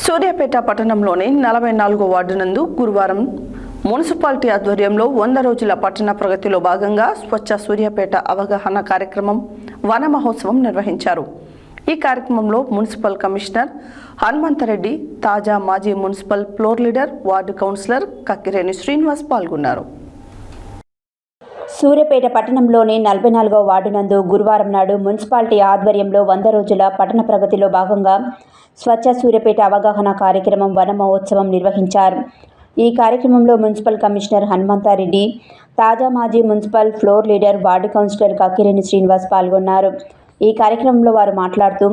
సూర్యాపేట పట్టణంలోని నలభై నాలుగో వార్డు నందు గురువారం మున్సిపాలిటీ ఆధ్వర్యంలో వంద రోజుల పట్టణ ప్రగతిలో భాగంగా స్వచ్ఛ సూర్యాపేట అవగాహన కార్యక్రమం వన మహోత్సవం నిర్వహించారు. ఈ కార్యక్రమంలో మున్సిపల్ కమిషనర్ హనుమంతరెడ్డి తాజా మాజీ municipal floor leader ward councillor Kakkireni Srinivas పాల్గొన్నారు. సూర్యపేట పట్టణంలోని నలభై నాలుగవ వార్డు నందు గురువారం నాడు మున్సిపాలిటీ ఆధ్వర్యంలో వంద రోజుల పట్టణ ప్రగతిలో భాగంగా స్వచ్ఛ సూర్యపేట అవగాహన కార్యక్రమం వన మహోత్సవం నిర్వహించారు. ఈ కార్యక్రమంలో మున్సిపల్ కమిషనర్ హనుమంతారెడ్డి తాజా మాజీ municipal floor leader ward councillor Kakkireni Srinivas పాల్గొన్నారు. ఈ కార్యక్రమంలో వారు మాట్లాడుతూ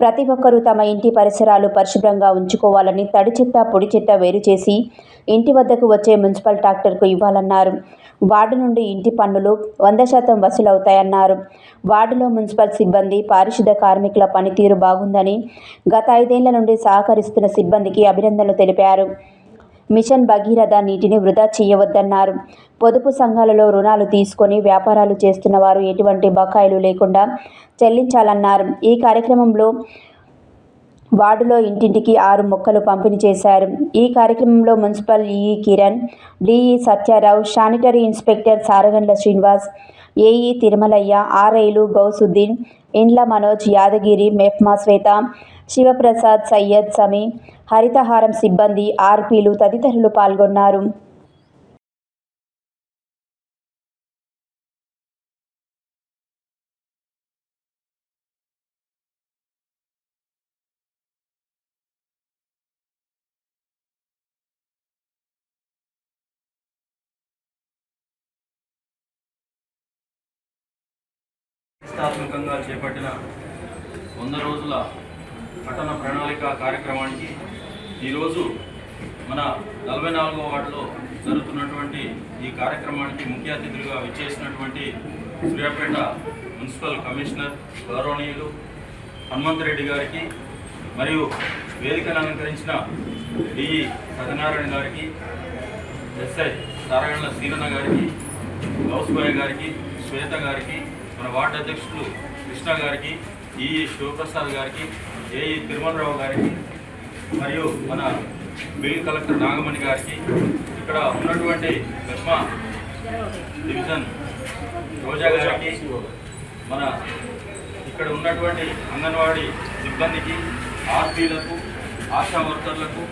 ప్రతి ఒక్కరూ తమ ఇంటి పరిసరాలు పరిశుభ్రంగా ఉంచుకోవాలని తడి చెత్త పొడి చెత్త వేరు చేసి ఇంటి వద్దకు వచ్చే మున్సిపల్ ట్రాక్టర్కు ఇవ్వాలన్నారు. వార్డు నుండి ఇంటి పన్నులు వంద శాతం వసూలవుతాయన్నారు. వార్డులో మున్సిపల్ సిబ్బంది పారిశుద్ధ కార్మికుల పనితీరు బాగుందని గత ఐదేళ్ళ నుండి సహకరిస్తున్న సిబ్బందికి అభినందనలు తెలిపారు. మిషన్ భగీరథ నీటిని వృధా చేయవద్దన్నారు. పొదుపు సంఘాలలో రుణాలు తీసుకొని వ్యాపారాలు చేస్తున్న వారు ఎటువంటి బకాయిలు లేకుండా చెల్లించాలన్నారు. ఈ కార్యక్రమంలో వార్డులో ఇంటింటికి ఆరు మొక్కలు పంపిణీ చేశారు. ఈ కార్యక్రమంలో municipal EE Kiran DE Satyarao sanitary inspector Saragandla Srinivas AE Tirumalaiah ఆర్ఐలు Gousuddin ఇండ్ల మనోజ్ యాదగిరి మెఫ్మా శ్వేత శివప్రసాద్ సయ్యద్ సమీ హరితహారం సిబ్బంది ఆర్పీలు తదితరులు పాల్గొన్నారు. ప్రతిష్టాత్మకంగా చేపట్టిన వంద రోజుల పట్టణ ప్రణాళిక కార్యక్రమానికి ఈరోజు మన నలభై నాలుగో వార్డులో జరుగుతున్నటువంటి ఈ కార్యక్రమానికి ముఖ్య అతిథులుగా విచ్చేసినటువంటి సూర్యాపేట మున్సిపల్ కమిషనర్ గౌరవనీయులు హనుమంతరెడ్డి గారికి మరియు వేదికను అలంకరించిన డిఈ సత్యనారాయణ గారికి ఎస్ఐ నారాయణ సీనన్న గారికి గౌస్బాయ్ గారికి శ్వేత గారికి మన వార్డు అధ్యక్షులు కృష్ణ గారికి ఈ శివప్రసాద్ గారికి ఏఈ తిరుమలరావు గారికి మరియు మన బిల్ కలెక్టర్ నాగమణి గారికి ఇక్కడ ఉన్నటువంటి మెస్మా డివిజన్ రోజా గారికి మన ఇక్కడ ఉన్నటువంటి అంగన్వాడీ సిబ్బందికి ఆర్పీలకు ఆశా వర్కర్లకు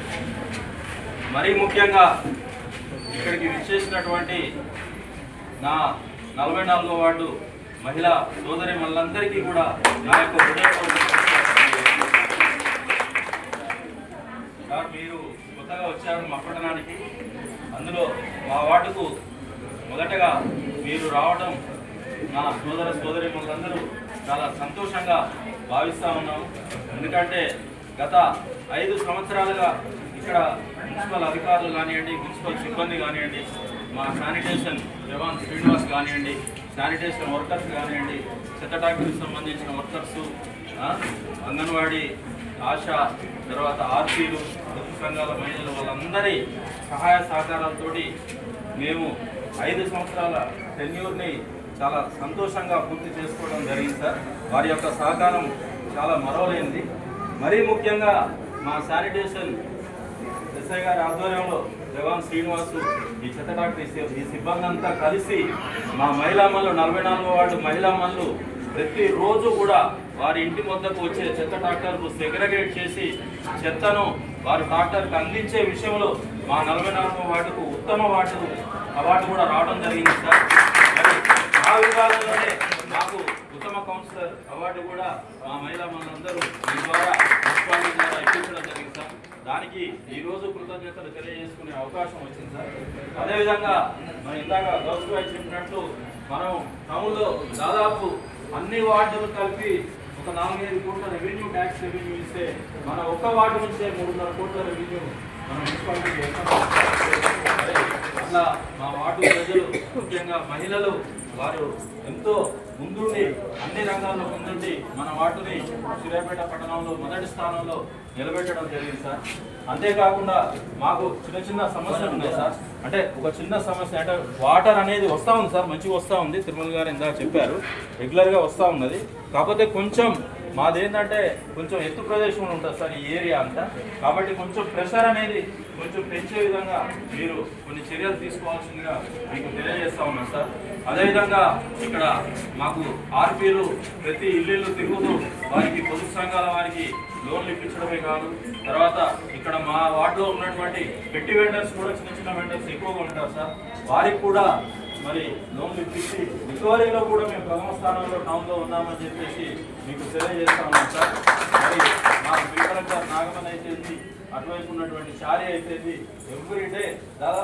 మరీ ముఖ్యంగా ఇక్కడికి విచ్చేసినటువంటి నా నలభై నాలుగో వార్డు మహిళా సోదరి మనందరికీ కూడా నా యొక్క సార్ మీరు కొత్తగా వచ్చారు మా పట్టణానికి. అందులో మా వార్డుకు మొదటగా మీరు రావడం నా సోదర సోదరి మనందరూ చాలా సంతోషంగా భావిస్తూ ఉన్నాము ఎందుకంటే గత ఐదు సంవత్సరాలుగా ఇక్కడ మున్సిపల్ అధికారులు కానివ్వండి మున్సిపల్ సిబ్బంది కానివ్వండి మా శానిటేషన్ జవాన్ శ్రీనివాస్ కానివ్వండి శానిటేషన్ వర్కర్స్ కానివ్వండి చెత్తటాకులకు సంబంధించిన వర్కర్స్ అంగన్వాడీ ఆశా తర్వాత ఆర్పీలు పొదుపు సంఘాల మహిళలు వాళ్ళందరి సహాయ సహకారాలతోటి మేము ఐదు సంవత్సరాల టెన్యూర్ని చాలా సంతోషంగా పూర్తి చేసుకోవడం జరిగింది సార్. వారి యొక్క సహకారం చాలా మరవలేనిది. మరీ ముఖ్యంగా మా శానిటేషన్ ఎస్ఐ గారి ఆధ్వర్యంలో జవాన్ శ్రీనివాసు ఈ చెత్త డాక్టర్ ఈ ఈ సిబ్బంది అంతా కలిసి మా మహిళా మహిళామల్లు నలభై నాలుగో వార్డు మహిళామల్లు ప్రతిరోజు కూడా వారి ఇంటి వద్దకు వచ్చే చెత్త డాక్టర్కు సెగ్రగేట్ చేసి చెత్తను వారి డాక్టర్కి అందించే విషయంలో మా నలభై నాలుగో వార్డుకు ఉత్తమ వార్డు అవార్డు కూడా రావడం జరిగింది సార్. మరి ఆ విభాగంలోనే మాకు ఉత్తమ అవార్డు కూడా మా మహిళా మనందరూ మీ ద్వారా మున్సిపాలిటీ ద్వారా ఇప్పించడం జరిగింది సార్. దానికి ఈరోజు కృతజ్ఞతలు తెలియజేసుకునే అవకాశం వచ్చింది సార్. అదేవిధంగా మనం ఇందాక గౌరవ గారు చెప్పినట్లు మనం టౌన్లో దాదాపు అన్ని వార్డులు కలిపి ఒక నాలుగైదు కోట్ల రెవెన్యూ ట్యాక్స్ రెవెన్యూ ఇస్తే మన ఒక్క వార్డు నుంచే మూడున్నర కోట్ల రెవెన్యూ మనం మున్సిపాలిటీ చేస్తాం. అట్లా మా వార్డు ప్రజలు ముఖ్యంగా మహిళలు వారు ఎంతో ముందుండి అన్ని రంగాల్లో ముందుండి మన వాటిని సూర్యాపేట పట్టణంలో మొదటి స్థానంలో నిలబెట్టడం జరిగింది సార్. అంతేకాకుండా మాకు చిన్న చిన్న సమస్యలు ఉన్నాయి సార్. అంటే ఒక చిన్న సమస్య అంటే వాటర్ అనేది వస్తూ ఉంది సార్ మంచిగా వస్తూ ఉంది తిరుమల గారు ఇందాక చెప్పారు. రెగ్యులర్గా వస్తూ ఉన్నది. కాకపోతే కొంచెం మాదేంటంటే కొంచెం ఎత్తు ప్రదేశంలో ఉంటుంది సార్ ఈ ఏరియా అంతా. కాబట్టి కొంచెం ప్రెషర్ అనేది కొంచెం పెంచే విధంగా మీరు కొన్ని చర్యలు తీసుకోవాల్సిందిగా మీకు తెలియజేస్తా ఉన్నాం సార్. అదేవిధంగా ఇక్కడ మాకు ఆర్పీలు ప్రతి ఇల్లు తిరుగుతూ వారికి పొదుపు సంఘాల వారికి లోన్లు ఇప్పించడమే కాదు తర్వాత ఇక్కడ మా వార్డులో ఉన్నటువంటి పెట్టి వెండర్స్ కూడా చిన్న చిన్న వెండర్స్ ఎక్కువగా ఉంటారు సార్. వారికి కూడా మరి లోన్లు ఇప్పించి రికవరీలో కూడా మేము ప్రథమ స్థానంలో టౌన్లో ఉన్నామని చెప్పేసి మీకు తెలియజేస్తా ఉన్నాం సార్. మరి మా స్పీకర్ గారు నాగమన్ అయితే అటువైపు ఉన్నటువంటి చారి అయితే ఎవ్రీ డే దాదాపు